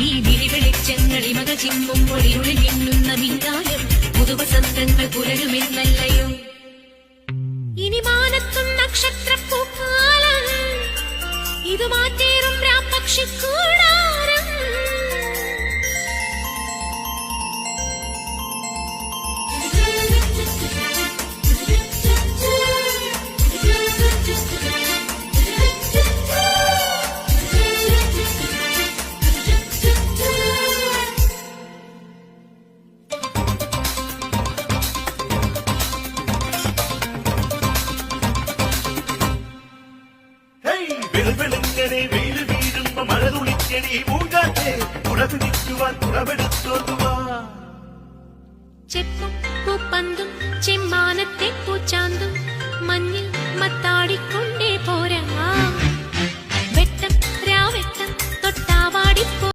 ഈ വിരിവെളിച്ചങ്ങളിമക ചിമ്മുമ്പോൾ ഇരുളിൽ മിന്നുന്ന മിന്നായം പുതുവസന്തങ്ങൾ പുലരുമെന്നല്ലയോ? ഹേയ്, വെയിൽ വീഴുമ്പോ മഴ തുളിക്കണി പൂങ്കാറ്റേ. ഉണർന്നു നിൽക്കുവാൻ തുറവെടുത്തോണ്ടുവാ. ചെപ്പും പൂപ്പന്തും ചെമ്മാനത്തെ പൂച്ചാന്തും പോര